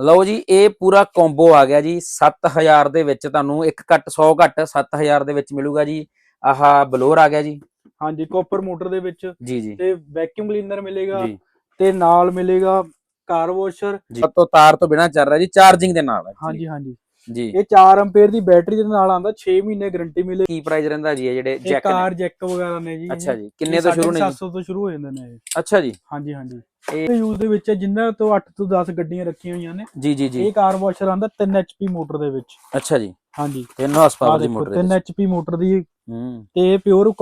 ਲਓ ਜੀ ਇਹ ਪੂਰਾ ਕੰਬੋ ਆ ਗਿਆ ਜੀ। 7000 ਦੇ ਵਿੱਚ ਤੁਹਾਨੂੰ ਇੱਕ ਘੱਟ 100 ਘੱਟ 7000 ਦੇ ਵਿੱਚ ਮਿਲੂਗਾ ਜੀ। ਆਹ ਬਲੋਰ ਆ ਗਿਆ ਜੀ। ਹਾਂਜੀ ਕਾਪਰ ਮੋਟਰ ਦੇ ਵਿੱਚ ਜੀ ਜੀ। ਤੇ ਵੈਕਿਊਮ ਕਲੀਨਰ ਮਿਲੇਗਾ ਜੀ। ਤੇ ਨਾਲ ਮਿਲੇਗਾ ਕਾਰ ਵਾਸ਼ਰ ਤੋਂ ਤਾਰ ਤੋਂ ਬਿਨਾ ਚੱਲ ਰਿਹਾ ਜੀ ਚਾਰਜਿੰਗ ਦੇ ਨਾਲ ਹਾਂਜੀ ਹਾਂਜੀ। ਜੀ। ਇਹ 4 ਐਂਪੀਅਰ ਦੀ ਬੈਟਰੀ ਦੇ ਨਾਲ ਆਉਂਦਾ 6 ਮਹੀਨੇ ਗਾਰੰਟੀ ਮਿਲੇ। ਕੀ ਪ੍ਰਾਈਸ ਰਹਿੰਦਾ ਜੀ ਇਹ ਜਿਹੜੇ ਜੈਕ ਕਾਰ ਜੈਕ ਵਗੈਰਾ ਨੇ ਜੀ। ਅੱਛਾ ਜੀ। ਕਿੰਨੇ ਤੋਂ ਸ਼ੁਰੂ ਨੇ ਜੀ? 700 ਤੋਂ ਸ਼ੁਰੂ ਹੋ ਜਾਂਦੇ ਨੇ ਇਹ। ਅੱਛਾ ਜੀ। ਹਾਂਜੀ ਹਾਂਜੀ। ਇਹ- ਯੂਜ਼ ਦੇ ਵਿੱਚ ਹੈ, ਜਿਨ੍ਹਾਂ ਤੋਂ 8 ਤੋਂ 10 ਗੱਡੀਆਂ ਰੱਖੀਆਂ ਹੋਈਆਂ ਨੇ। ਜੀ ਜੀ ਜੀ। ਇਹ ਕਾਰ ਵਾਸ਼ਰ ਆਉਂਦਾ 3 ਐਚਪੀ ਮੋਟਰ ਦੇ ਵਿੱਚ। ਅੱਛਾ ਜੀ। ਹਾਂਜੀ। 3 ਹਾਰਸ ਪਾਵਰ ਦੀ ਮੋਟਰ 3 ਐਚਪੀ ਮੋਟਰ ਦੀ। ਹੂੰ। ਤੇ ਪਿਓਰ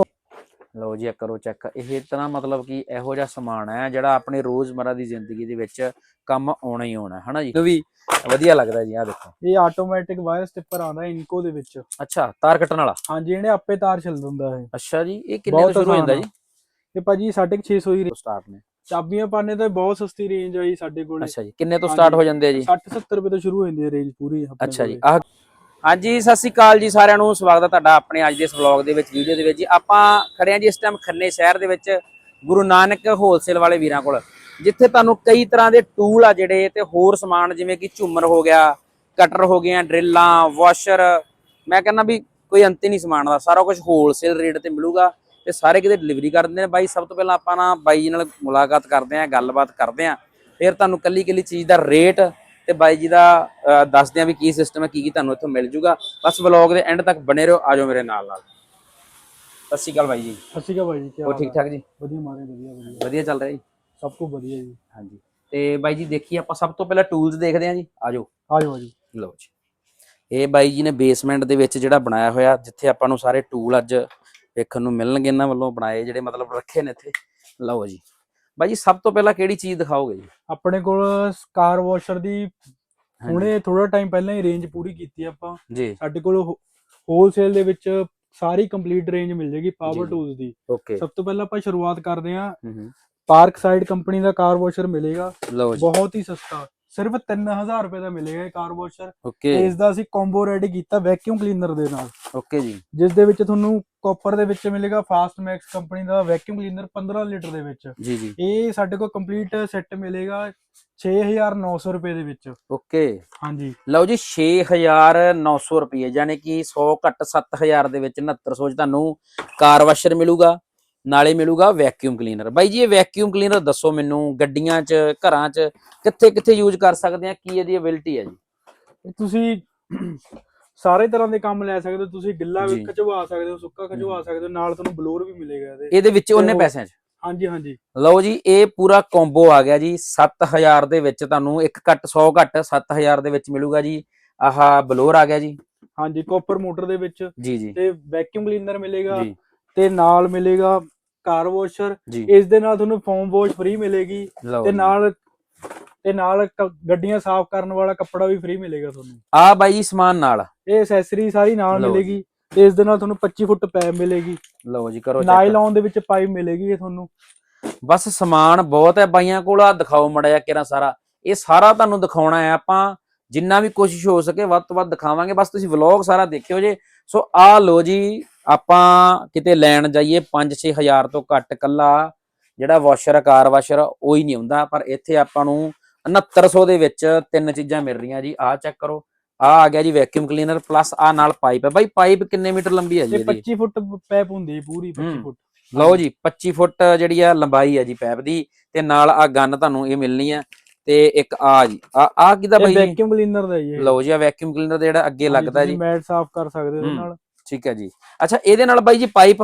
ਲਓ ਜੀ ਕਰੋ ਚੈੱਕ ਇਹ ਤਰ੍ਹਾਂ ਮਤਲਬ ਕਿ ਇਹੋ ਜਿਹਾ ਸਮਾਨ ਹੈ ਜਿਹੜਾ ਆਪਣੇ ਰੋਜ਼ਮਰਾ ਦੀ ਜ਼ਿੰਦਗੀ ਦੇ ਵਿੱਚ ਕੰਮ ਆਉਣਾ ਹੀ ਆਉਣਾ ਹੈ ਹਨਾ ਜੀ? ਵੀ। ਵਧੀਆ ਲੱਗਦਾ ਜੀ ਆ ਦੇਖੋ। ਇਹ ਆਟੋਮੈਟਿਕ ਵਾਇਰ ਸਟਿੱਪਰ ਆਉਂਦਾ ਇਨਕੋ ਦੇ ਵਿੱਚ। ਅੱਛਾ ਤਾਰ ਕੱਟਣ ਵਾਲਾ? ਹਾਂਜੀ ਇਹਨੇ ਆਪੇ ਤਾਰ ਚੱਲ ਦਿੰਦਾ ਹੈ ਅੱਛਾ ਜੀ ਇਹ ਕਿੰਨੇ ਤੋਂ ਸ਼ੁਰੂ ਹੋ ਜਾਂਦਾ ਜੀ? ਇਹ ਭਾਜੀ 650 ਹੀ ਸਟਾਰਟ ਨੇ। ਚਾਬੀਆਂ ਪਾਣੇ ਤਾਂ ਬਹੁਤ ਸਸਤੀ ਰੇਂਜ ਆਈ ਸਾਡੇ ਕੋਲ। ਅੱਛਾ ਜੀ ਕਿੰਨੇ ਤੋਂ। ਸਟਾਰਟ ਹੋ ਜਾਂਦੇ ਆ ਜੀ? 60 70 ਰੁਪਏ ਤੋਂ ਸ਼ੁਰੂ ਹੋ ਜਾਂਦੀ ਹੈ ਰੇਂਜ ਪੂਰੀ ਅੱਛਾ ਜੀ। ਆਹ ਹਾਂਜੀ ਸਤਿ ਸ਼੍ਰੀ ਅਕਾਲ ਜੀ ਸਾਰਿਆਂ ਨੂੰ। ਸਵਾਗਤ ਹੈ ਤੁਹਾਡਾ ਆਪਣੇ ਅੱਜ ਦੇ ਇਸ ਵਲੌਗ ਦੇ ਵਿੱਚ ਵੀਡੀਓ ਦੇ ਵਿੱਚ ਜੀ। ਆਪਾਂ ਖੜੇ ਹਾਂ ਜੀ ਇਸ ਟਾਈਮ ਖੰਨੇ ਸ਼ਹਿਰ ਦੇ ਵਿੱਚ ਗੁਰੂ ਨਾਨਕ ਹੋਲਸੇਲ ਵਾਲੇ ਵੀਰਾਂ ਕੋਲ ਜਿੱਥੇ ਤੁਹਾਨੂੰ ਕਈ ਤਰ੍ਹਾਂ ਦੇ ਟੂਲ ਆ ਜਿਹੜੇ ਤੇ ਹੋਰ ਸਮਾਨ ਜਿਵੇਂ ਕਿ ਝੂਮਰ ਹੋ ਗਿਆ ਕਟਰ ਹੋ ਗਈਆਂ ਡਰਿੱਲਾਂ ਵਾਸ਼ਰ ਮੈਂ ਕਹਿੰਦਾ ਵੀ ਕੋਈ ਅੰਤ ਹੀ ਨਹੀਂ ਸਮਾਨ ਦਾ ਸਾਰਾ ਕੁਝ ਹੋਲਸੇਲ ਰੇਟ ਤੇ ਮਿਲੂਗਾ। ਤੇ ਸਾਰੇ ਕਿਤੇ ਡਿਲੀਵਰੀ ਕਰ ਦਿੰਦੇ ਨੇ। ਬਾਈ ਸਭ ਤੋਂ ਪਹਿਲਾਂ ਆਪਾਂ ਨਾ ਬਾਈ ਜੀ ਨਾਲ ਮੁਲਾਕਾਤ ਕਰਦੇ ਆਂ ਗੱਲਬਾਤ ਕਰਦੇ ਆਂ ਫਿਰ ਤੁਹਾਨੂੰ ਕੱਲੀ ਕੱਲੀ ਚੀਜ਼ ਦਾ ਰੇਟ ਤੇ ਬਾਈ ਜੀ ਦਾ ਦੱਸਦੇ ਆਂ ਵੀ ਕੀ ਸਿਸਟਮ ਹੈ ਕੀ ਕੀ ਤੁਹਾਨੂੰ ਇੱਥੋਂ ਮਿਲ ਜੂਗਾ। ਬਸ ਵਲੌਗ ਦੇ ਐਂਡ ਤੱਕ ਬਣੇ ਰਹੋ ਆਜੋ ਮੇਰੇ ਨਾਲ ਨਾਲ। ਸਤਿ ਸ਼੍ਰੀ ਅਕਾਲ ਬਾਈ ਜੀ। ਸਤਿ ਸ਼੍ਰੀ ਅਕਾਲ ਭਾਈ ਜੀ ਠੀਕ? ਠਾਕ ਵਧੀਆ ਮਾਰੇ ਵਧੀਆ ਵਧੀਆ। ਵਧੀਆ ਚੱਲ ਰਿਹਾ ਜੀ। ਸਭ ਕੁਝ ਵਧੀਆ ਜੀ। ਹਾਂਜੀ। ਤੇ ਬਾਈ ਜੀ ਦੇਖੀਏ ਆਪਾਂ ਸਭ ਤੋਂ ਪਹਿਲਾਂ ਟੂਲਸ ਦੇਖਦੇ ਆਂ ਜੀ। ਆਜੋ। ਆ ਜਾਓ ਜੀ ਲਓ ਜੀ। ਇਹ ਬਾਈ ਜੀ ਨੇ ਬੇਸਮੈਂਟ ਦੇ ਵਿੱਚ ਜਿਹੜਾ ਬਣਾਇਆ ਹੋਇਆ ਜਿੱਥੇ ਆਪਾਂ ਨੂੰ ਸਾਰੇ ਟੂਲ ਅੱਜ ਵੇਖਣ ਨੂੰ ਮਿਲਣਗੇ ਇਹਨਾਂ ਵੱਲੋਂ ਬਣਾਏ ਜਿਹੜੇ ਮਤਲਬ ਰੱਖੇ ਨੇ ਇੱਥੇ। ਲਓ ਜੀ। ਬਾਈ ਜੀ ਸਭ ਤੋਂ ਪਹਿਲਾਂ ਕਿਹੜੀ ਚੀਜ਼ ਦਿਖਾਓਗੇ ਜੀ? ਆਪਣੇ ਕੋਲ ਕਾਰ ਵਾਸ਼ਰ ਦੀ। ਹੁਣੇ ਥੋੜਾ ਟਾਈਮ ਪਹਿਲਾਂ ਹੀ ਰੇਂਜ ਪੂਰੀ ਕੀਤੀ ਆਪਾਂ। ਜੀ। ਸਾਡੇ ਕੋਲ ਹੋਲਸੇਲ ਦੇ ਵਿੱਚ ਸਾਰੀ ਕੰਪਲੀਟ ਰੇਂਜ ਮਿਲ ਜੇਗੀ ਪਾਵਰ। ਟੂਲਸ ਦੀ। ਓਕੇ ਸਭ ਤੋਂ ਪਹਿਲਾਂ ਆਪਾਂ ਸ਼ੁਰੂਆਤ ਕਰਦੇ ਹਾਂ। ਪਾਰਕ ਸਾਈਡ ਕੰਪਨੀ ਦਾ ਕਾਰ ਵਾਸ਼ਰ ਮਿਲੇਗਾ। ਬਹੁਤ ਹੀ ਸਸਤਾ। ਸਿਰਫ 3000 ਰੁਪਏ ਦਾ ਮਿਲੇਗਾ ਇਹ ਕਾਰ ਵਾਸ਼ਰ। ਓਕੇ ਤੇ ਇਸ ਦਾ ਅਸੀਂ ਕੰਬੋ ਰੈਡੀ ਕੀਤਾ ਵੈਕਿਊਮ ਕਲੀਨਰ ਦੇ ਨਾਲ। ਓਕੇ ਜੀ। ਜਿਸ ਦੇ ਵਿੱਚ ਤੁਹਾਨੂੰ ਕਾਪਰ ਦੇ ਵਿੱਚ ਮਿਲੇਗਾ ਫਾਸਟ ਮੈਕਸ ਕੰਪਨੀ ਦਾ ਵੈਕਿਊਮ ਕਲੀਨਰ 15 ਲੀਟਰ ਦੇ ਵਿੱਚ। ਜੀ ਜੀ। ਇਹ ਸਾਡੇ ਕੋਲ ਕੰਪਲੀਟ ਸੈੱਟ ਮਿਲੇਗਾ 6900 ਰੁਪਏ ਦੇ ਵਿੱਚ। ਓਕੇ ਹਾਂਜੀ। ਲਓ ਜੀ 6900 ਰੁਪਏ ਯਾਨੀ ਕਿ 100 ਘੱਟ 7000 ਦੇ ਵਿੱਚ 6900 ਚ ਤੁਹਾਨੂੰ ਕਾਰ ਵਾਸ਼ਰ ਮਿਲੂਗਾ। ਨਾਲੇ ਮਿਲੂਗਾ ਵੈਕਿਊਮ ਕਲੀਨਰ ਬਾਈ ਜੀ ਇਹ ਵੈਕਿਊਮ ਕਲੀਨਰ ਦੱਸੋ ਮੈਨੂੰ ਗੱਡੀਆਂ 'ਚ ਘਰਾਂ 'ਚ ਕਿੱਥੇ ਕਿੱਥੇ ਯੂਜ਼ ਕਰ ਸਕਦੇ ਆ? ਕੀ ਇਹਦੀ ਅਬਿਲਿਟੀ ਹੈ ਜੀ? ਤੁਸੀਂ ਸਾਰੇ ਤਰ੍ਹਾਂ ਦੇ ਕੰਮ ਲੈ ਸਕਦੇ ਹੋ। ਤੁਸੀਂ ਗਿੱਲਾ ਵੀ। ਖਿਚਵਾ ਸਕਦੇ ਹੋ ਸੁੱਕਾ ਖਿਚਵਾ ਸਕਦੇ ਹੋ ਨਾਲ ਤੁਹਾਨੂੰ ਬਲੋਰ ਵੀ ਮਿਲੇਗਾ ਇਹਦੇ। ਇਹਦੇ ਵਿੱਚ ਉਹਨੇ ਉਹ- ਪੈਸਿਆਂ 'ਚ? ਹਾਂਜੀ ਹਾਂਜੀ। ਲਓ ਜੀ ਇਹ ਪੂਰਾ ਕੰਬੋ ਆ ਗਿਆ ਜੀ। 7000 ਦੇ ਵਿੱਚ ਤੁਹਾਨੂੰ ਇੱਕ ਘੱਟ 100 ਘੱਟ 7000 ਦੇ ਵਿੱਚ ਮਿਲੂਗਾ ਜੀ। ਆਹ ਬਲੋਰ ਆ ਗਿਆ ਜੀ। ਹਾਂਜੀ ਕਾਪਰ ਮੋਟਰ ਦੇ ਵਿੱਚ। ਜੀ ਜੀ। ਤੇ ਵੈਕਿਊਮ ਕਲੀਨਰ ਮਿਲੇਗਾ। ਤੇ ਨਾਲ ਮਿਲੇਗਾ ਕਾਰ ਵਾਸ਼ਰ ਜੀ। ਇਸ ਦੇ ਨਾਲ ਤੁਹਾਨੂੰ ਫੋਮ ਵਾਸ਼ ਫ੍ਰੀ ਮਿਲੇਗੀ ਲਓ ਤੇ। ਨਾਲ ਤੇ ਨਾਲ ਕ- ਗੱਡੀਆਂ ਸਾਫ਼ ਕਰਨ ਵਾਲਾ ਕੱਪੜਾ ਵੀ ਫ੍ਰੀ ਮਿਲੇਗਾ ਤੁਹਾਨੂੰ। ਆ ਬਾਈ ਜੀ ਸਮਾਨ ਨਾਲ। ਇਹ ਐਕਸੈਸਰੀ ਸਾਰੀ ਨਾਲ ਲਓ ਜੀ। ਮਿਲੇਗੀ ਤੇ ਇਸ ਦੇ ਨਾਲ ਤੁਹਾਨੂੰ 25 ਫੁੱਟ ਪੈਪ ਮਿਲੇਗੀ। ਲਓ ਜੀ ਕਰੋ check। ਨਾਈਲੌਨ ਦੇ ਵਿੱਚ ਪਾਈਪ ਮਿਲੇਗੀ ਇਹ ਤੁਹਾਨੂੰ। ਬਸ ਸਮਾਨ ਬਹੁਤ ਹੈ ਬਾਈਆਂ ਕੋਲ ਆ ਦਿਖਾਓ ਮੜਾ ਜਾ ਕਿਰਾ ਸਾਰਾ। ਇਹ ਸਾਰਾ ਤੁਹਾਨੂੰ ਦਿਖਾਉਣਾ ਹੈ ਆਪਾਂ ਜਿੰਨਾ ਵੀ ਕੋਸ਼ਿਸ਼ ਹੋ ਸਕੇ ਵੱਧ ਤੋਂ ਵੱਧ ਦਿਖਾਵਾਂਗੇ। ਬਸ ਤੁਸੀਂ ਵਲੌਗ ਸਾਰਾ ਦੇਖਿਓ ਜੇ। ਸੋ ਆ ਲੋ ਜੀ ਆਪਾਂ ਕਿਤੇ ਲੈਣ ਜਾਈਏ 5-6 ਹਜ਼ਾਰ ਤੋਂ ਘੱਟ ਕੱਲਾ ਜਿਹੜਾ ਵਾਸ਼ਰ ਕਾਰ ਵਾਸ਼ਰ ਉਹ ਹੀ ਨਹੀਂ ਹੁੰਦਾ। ਪਰ ਇੱਥੇ ਆਪਾਂ ਨੂੰ 6900 ਦੇ ਵਿੱਚ ਤਿੰਨ ਚੀਜ਼ਾਂ ਮਿਲ ਰਹੀਆਂ ਜੀ। ਆਹ ਚੈੱਕ ਕਰੋ। ਆ ਆ ਗਿਆ ਜੀ ਵੈਕਿਊਮ ਕਲੀਨਰ ਪਲੱਸ ਆ ਨਾਲ ਪਾਈਪ ਹੈ ਬਾਈ ਪਾਈਪ ਕਿੰਨੇ ਮੀਟਰ ਲੰਬੀ ਹੈ ਜੀ ਇਹਦੀ? 25 ਫੁੱਟ ਪੈਪ ਹੁੰਦੀ ਹੈ ਪੂਰੀ 25 ਹੂੰ। ਫੁੱਟ। ਲਓ ਜੀ 25 ਫੁੱਟ ਜਿਹੜੀ ਆ ਲੰਬਾਈ ਹੈ ਜੀ ਪੈਪ ਦੀ। ਤੇ ਨਾਲ ਆ ਗਨ ਤੁਹਾਨੂੰ ਇਹ ਮਿਲਣੀ ਆ। ਤੇ ਇੱਕ ਆ ਜੀ। ਆ ਆ ਕਿਦਾ ਬਾਈ ਜੀ? ਵੈਕਿਊਮ ਕਲੀਨਰ ਦਾ ਹੀ ਹੈ ਲਓ ਜੀ ਆ ਵੈਕਿਊਮ ਕਲੀਨਰ ਜਿਹੜਾ ਅੱਗੇ ਲੱਗਦਾ ਜੀ। ਮੈਟ ਸਾਫ਼ ਕਰ ਸਕਦੇ ਹੋ ਹੂੰ। ਨਾਲ। ਠੀਕ ਹੈ ਜੀ। ਅੱਛਾ ਇਹਦੇ ਨਾਲ ਬਾਈ ਜੀ ਪਾਈਪ?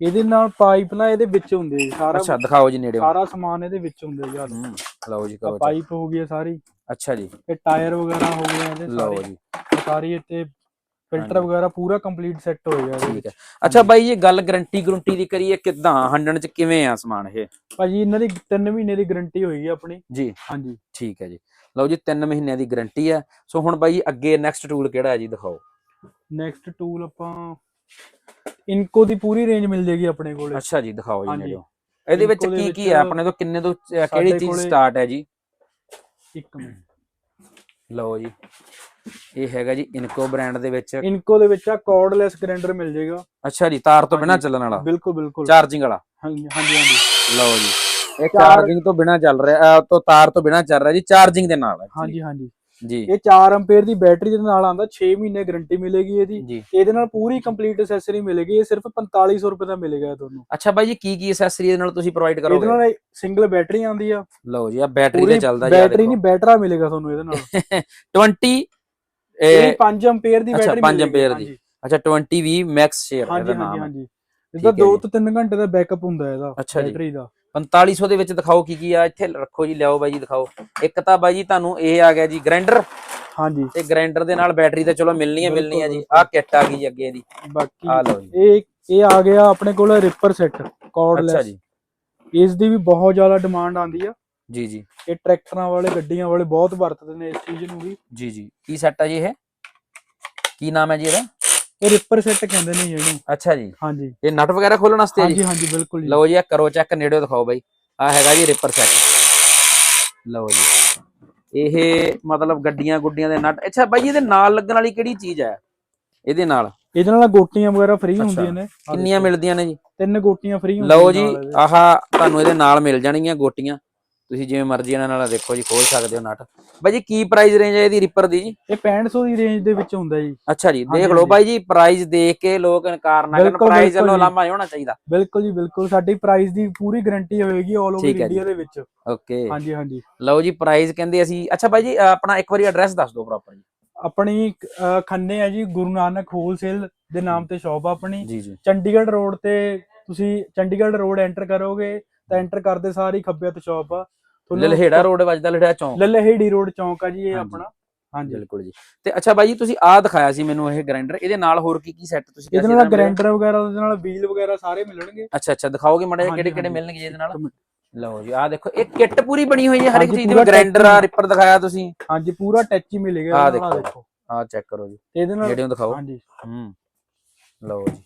ਇਹਦੇ ਨਾਲ ਪਾਈਪ ਨਾ ਇਹਦੇ ਵਿੱਚ ਹੁੰਦੇ ਜੀ ਸਾਰਾ ਅੱਛਾ ਦਿਖਾਓ ਜੀ ਨੇੜੇ ਸਾਰਾ ਸਮਾਨ ਇਹਦੇ ਵਿੱਚ ਹੁੰਦਾ ਜੀ ਹੂੰ, ਲਓ ਜੀ ਕਰੋ। ਪਾਈਪ ਹੋ ਗਈ ਹੈ ਸਾਰੀ। ਅੱਛਾ ਜੀ। ਇਹ ਟਾਇਰ ਵਗੈਰਾ ਹੋ ਗਏ ਇਹਦੇ ਲਓ ਜੀ। ਸਾਰੀ ਇੱਥੇ ਫਿਲਟਰ। ਵਗੈਰਾ ਪੂਰਾ ਕੰਪਲੀਟ ਸੈੱਟ ਹੋਏਗਾ ਇਹਦੇ ਠੀਕ। ਹੈ। ਅੱਛਾ ਬਾਈ ਜੀ ਗੱਲ ਗਰੰਟੀ ਗਰੰਟੀ ਦੀ ਕਰੀਏ ਕਿਦਾਂ? ਹੰਡਣ ਚ ਕਿਵੇਂ ਆ ਸਮਾਨ ਇਹ? ਭਾਜੀ ਇਹਨਾਂ ਦੀ 3 ਮਹੀਨੇ ਦੀ ਗਾਰੰਟੀ ਹੋਏਗੀ ਆਪਣੀ। ਜੀ। ਹਾਂਜੀ। ਠੀਕ ਹੈ ਜੀ। ਲਓ ਜੀ 3 ਮਹੀਨਿਆਂ ਦੀ ਗਰੰਟੀ ਹੈ ਸੋ ਹੁਣ ਬਾਈ ਜੀ ਅੱਗੇ ਨੈਕਸਟ ਟੂਲ ਕਿਹੜਾ ਹੈ ਜੀ? ਦਿਖਾਓ। ਨੈਕਸਟ ਟੂਲ ਆਪਾਂ ਇਨਕੋ ਦੀ ਪੂਰੀ ਰੇਂਜ ਮਿਲ ਜੇਗੀ ਆਪਣੇ ਕੋਲੇ। ਅੱਛਾ ਜੀ ਦਿਖਾਓ ਜੀ ਹਾਂਜੀ। ਨੇੜਿਓ ਇਹਦੇ ਵਿੱਚ Inco ਦੇ ਕੀ ਕੀ ਵਿੱਚ ਹੈ ਆਪਣੇ ਤੋਂ ਕਿੰਨੇ ਤੋਂ ਅਹ, ਕਿਹੜੀ ਸਾਡੇ ਚੀਜ਼ ਕੋਲੇ- ਸਟਾਰਟ ਹੈ ਜੀ? ਇੱਕ ਮਿੰਟ। ਲਓ ਜੀ। ਇਹ ਹੈਗਾ ਜੀ ਇਨਕੋ ਬ੍ਰਾਂਡ ਦੇ ਵਿੱਚ। ਇਨਕੋ ਦੇ ਵਿੱਚ ਆ ਕਾਰਡਲੈਸ ਗ੍ਰਾਈਂਡਰ ਮਿਲ ਜੇਗਾ ਅੱਛਾ ਜੀ ਤਾਰ ਤੋਂ ਬਿਨਾਂ ਹਾਂਜੀ। ਚੱਲਣ ਵਾਲਾ? ਬਿਲਕੁਲ ਬਿਲਕੁਲ। ਚਾਰਜਿੰਗ ਵਾਲਾ? ਹਾਂਜੀ ਹਾਂਜੀ ਹਾਂਜੀ। ਲਓ ਜੀ। ਇਹ ਚਾਰ- ਚਾਰਜਿੰਗ ਤੋਂ ਬਿਨਾ ਚੱਲ ਰਿਹਾ ਅਹ, ਤੋਂ ਤਾਰ ਤੋਂ ਬਿਨਾ ਚੱਲ ਰਿਹਾ ਜੀ ਚਾਰਜਿੰਗ ਦੇ ਨਾਲ ਹਾਂਜੀ ਹਾਂਜੀ। ਇਹ 4 ਐਂਪੀਅਰ ਦੀ ਬੈਟਰੀ ਦੇ ਨਾਲ ਆਂਦਾ 6 ਮਹੀਨੇ ਗਾਰੰਟੀ ਮਿਲੇਗੀ ਇਹਦੀ। ਇਹਦੇ ਨਾਲ ਪੂਰੀ ਕੰਪਲੀਟ ਐਕਸੈਸਰੀ ਮਿਲੇਗੀ ਇਹ ਸਿਰਫ 4500 ਰੁਪਏ ਦਾ ਮਿਲੇਗਾ ਤੁਹਾਨੂੰ। ਅੱਛਾ ਬਾਈ ਜੀ ਕੀ ਕੀ ਐਕਸੈਸਰੀ ਦੇ ਨਾਲ ਤੁਸੀਂ ਪ੍ਰੋਵਾਈਡ ਇਹਦੇ ਕਰੋਗੇ ਨਾਲ ਸਿੰਗਲ ਬੈਟਰੀ ਆਂਦੀ ਆ। ਲਓ ਜੀ ਆ ਬੈਟਰੀ ਤੇ ਚੱਲਦਾ ਜੀ ਬੈਟਰੀ। ਨਹੀਂ ਬੈਟਰਾ ਮਿਲੇਗਾ ਤੁਹਾਨੂੰ ਇਹਦੇ ਨਾਲ। 20 ਇਹ ਇਹ 5 ਐਂਪੀਅਰ ਦੀ ਅੱਛਾ, ਬੈਟਰੀ ਪੰਜ ਮਿਲੇਗੀ, ਐਂਪੀਅਰ ਦੀ। ਅੱਛਾ 20 ਵੀ ਮੈਕਸ ਸ਼ੇਅਰ ਇਹਦਾ ਨਾਮ। ਹੈ ਹਾਂਜੀ। ਇਹਦਾ ਠੀਕ ਹੈ 2 ਜੀ। ਤੋਂ 3 ਘੰਟੇ ਦਾ ਬੈਕਅਪ ਹੁੰਦਾ ਇਹਦਾ ਅੱਛਾ। ਬੈਟਰੀ ਦਾ। 4500 ਦੇ ਵਿੱਚ ਦਿਖਾਓ ਕੀ ਕੀ ਆ ਇੱਥੇ ਰੱਖੋ ਜੀ ਲਿਆਓ ਬਾਈ ਜੀ ਦਿਖਾਓ। ਇੱਕ ਤਾਂ ਬਾਈ ਜੀ ਤੁਹਾਨੂੰ ਇਹ ਆ ਗਿਆ ਜੀ ਗ੍ਰਾਈਂਡਰ ਹਾਂਜੀ। ਤੇ ਗ੍ਰਾਈਂਡਰ ਦੇ ਨਾਲ ਬੈਟਰੀ ਤਾਂ ਚਲੋ ਮਿਲਣੀ ਹੈ ਮਿਲਣੀ ਹੈ ਜੀ। ਆਹ ਕਿੱਟ ਆ ਗਈ ਜੀ ਅੱਗੇ ਦੀ। ਬਾਕੀ ਆ ਲਓ ਜੀ। ਇਹ ਇਹ ਆ ਗਿਆ ਆਪਣੇ ਕੋਲ ਰਿਪਰ ਸੈੱਟ ਅੱਛਾ ਕਾਰਡਲੈਸ ਜੀ। ਇਸ ਦੀ ਵੀ ਬਹੁਤ ਜ਼ਿਆਦਾ ਡਿਮਾਂਡ ਆਂਦੀ ਆ। ਜੀ ਜੀ। ਇਹ ਟਰੈਕਟਰਾਂ ਵਾਲੇ ਗੱਡੀਆਂ ਵਾਲੇ ਬਹੁਤ ਵਰਤਦੇ ਨੇ ਇਸ ਚੀਜ਼ ਨੂੰ ਵੀ। ਜੀ ਜੀ। ਕੀ ਸੈੱਟ ਆ ਜੀ ਇਹ? ਕੀ ਨਾਮ ਹੈ ਜੀ ਇਹਦਾ? ਇਹ ਰਿਪਰ ਸੈੱਟ ਕਹਿੰਦੇ ਨੇ ਇਹਨੂੰ। ਅੱਛਾ ਜੀ। ਹਾਂਜੀ। ਇਹ ਨਟ ਵਗੈਰਾ ਖੋਲਣ ਵਾਸਤੇ ਜੀ? ਹਾਂਜੀ ਹਾਂਜੀ ਬਿਲਕੁਲ ਜੀ। ਲਓ ਜੀ ਆ ਕਰੋ ਚੈੱਕ ਨੇੜਿਓ ਦਿਖਾਓ ਬਾਈ। ਆ ਹੈਗਾ ਜੀ ਰਿਪਰ ਸੈੱਟ ਲਓ ਜੀ। ਇਹ ਮਤਲਬ ਗੱਡੀਆਂ ਗੁੱਡੀਆਂ ਦੇ ਨਟ ਅੱਛਾ ਬਾਈ ਇਹਦੇ ਨਾਲ ਲੱਗਣ ਵਾਲੀ ਕਿਹੜੀ ਚੀਜ਼ ਹੈ? ਇਹਦੇ ਨਾਲ? ਇਹਦੇ ਨਾਲ ਗੋਟੀਆਂ ਵਗੈਰਾ ਫ੍ਰੀ। ਹੁੰਦੀਆਂ ਨੇ। ਕਿੰਨੀਆਂ ਮਿਲਦੀਆਂ ਨੇ ਜੀ? ਤਿੰਨ ਗੋਟੀਆਂ ਫ੍ਰੀ ਹੁੰਦੀਆਂ ਲਓ ਜੀ। ਆਹ ਤੁਹਾਨੂੰ ਇਹਦੇ ਨਾਲ ਮਿਲ ਜਾਣਗੀਆਂ ਗੋਟੀਆਂ। ਤੁਸੀਂ ਜਿਵੇਂ ਮਰਜ਼ੀ ਇਹਨਾਂ ਨਾਲ ਦੇਖੋ ਜੀ ਖੋਲ ਸਕਦੇ ਹੋ ਨਟ। ਬਾਈ ਜੀ ਕੀ ਪ੍ਰਾਈਸ ਰੇਂਜ ਹੈ ਇਹਦੀ ਰਿਪਰ ਦੀ ਜੀ? ਇਹ 6500 ਦੀ ਰੇਂਜ ਦੇ ਵਿੱਚ ਹੁੰਦਾ ਜੀ। ਅੱਛਾ ਜੀ ਦੇਖ ਲਓ। ਬਾਈ ਜੀ ਪ੍ਰਾਈਸ ਦੇਖ ਕੇ ਲੋਕ ਇਨਕਾਰ ਨਾ ਕਰਨ ਪ੍ਰਾਈਸ ਵੱਲੋਂ। ਲਾਮਾ ਨਹੀਂ ਹੋਣਾ ਚਾਹੀਦਾ। ਬਿਲਕੁਲ ਜੀ ਬਿਲਕੁਲ। ਸਾਡੀ ਪ੍ਰਾਈਸ ਦੀ ਪੂਰੀ ਗਾਰੰਟੀ ਹੋਏਗੀ ਆਲ ਓਵਰ। ਇੰਡੀਆ ਦੇ ਵਿੱਚ। ਓਕੇ। ਹਾਂਜੀ ਹਾਂਜੀ। ਲਓ ਜੀ ਪ੍ਰਾਈਸ ਕਹਿੰਦੇ ਅਸੀਂ ਅੱਛਾ ਬਾਈ ਜੀ ਆਪਣਾ ਇੱਕ ਵਾਰੀ ਐਡਰੈਸ ਦੱਸ ਦਿਓ ਪ੍ਰੋਪਰ ਜੀ। ਆਪਣੀ ਖੰਨੇ ਹੈ ਜੀ ਗੁਰੂ ਨਾਨਕ ਹੋਲਸੇਲ ਦੇ ਨਾਮ ਤੇ ਸ਼ਾਪ ਆ ਆਪਣੀ। ਚੰਡੀਗੜ੍ਹ ਰੋਡ ਤੇ ਤੁਸੀਂ ਚੰਡੀਗੜ੍ਹ ਰੋਡ ਐਂਟਰ ਕਰੋਗੇ ਤਾਂ ਐਂਟਰ ਕਰਦੇ ਸਾਰ ਹੀ ਖੱਬੇ ਤੇ ਸ਼ਾਪ ਆ। ਲਲਹੇੜਾ ਰੋਡ ਵੱਜਦਾ ਲਲਹੇੜਾ ਚੌਂਕ। ਲਲਹੇੜੀ ਰੋਡ ਚੌਂਕ ਆ ਜੀ ਇਹ। ਆਪਣਾ। ਹਾਂਜੀ। ਬਿਲਕੁਲ ਜੀ। ਤੇ ਅੱਛਾ ਬਾਈ ਜੀ ਤੁਸੀਂ ਆਹ ਦਿਖਾਇਆ ਸੀ ਮੈਨੂੰ ਇਹ ਗ੍ਰਾਈਂਡਰ ਇਹਦੇ ਨਾਲ ਹੋਰ ਕੀ ਕੀ ਸੈੱਟ ਤੁਸੀਂ ਇਹਦੇ ਨਾਲ ਗ੍ਰਾਈਂਡਰ ਵਗੈਰਾ ਉਹਦੇ ਨਾਲ ਵੀਲ ਵਗੈਰਾ ਸਾਰੇ ਮਿਲਣਗੇ। ਅੱਛਾ ਅੱਛਾ ਦਿਖਾਓਗੇ ਮਾੜੇ ਕਿਹੜੇ ਕਿਹੜੇ। ਮਿਲਣਗੇ ਇਹਦੇ ਨਾਲ। ਲਓ ਜੀ ਆਹ ਦੇਖੋ ਇਹ ਕਿੱਟ ਪੂਰੀ ਬਣੀ ਹੋਈ ਹੈ ਹਰ ਇੱਕ ਚੀਜ਼ ਦੀ। ਗ੍ਰਾਈਂਡਰ ਆ ਰਿਪਰ ਦਿਖਾਇਆ ਤੁਸੀਂ। ਹਾਂਜੀ ਪੂਰਾ ਟੱਚ ਹੀ ਮਿਲੇਗਾ ਆਹ ਦੇਖੋ। ਆਹ ਚੈੱਕ ਕਰੋ ਜੀ। ਇਹਦੇ ਨਾਲ ਜਿਹੜਿਆਂ ਦਿਖਾਓ। ਹਾਂਜੀ। ਹੂੰ। ਲਓ ਜੀ।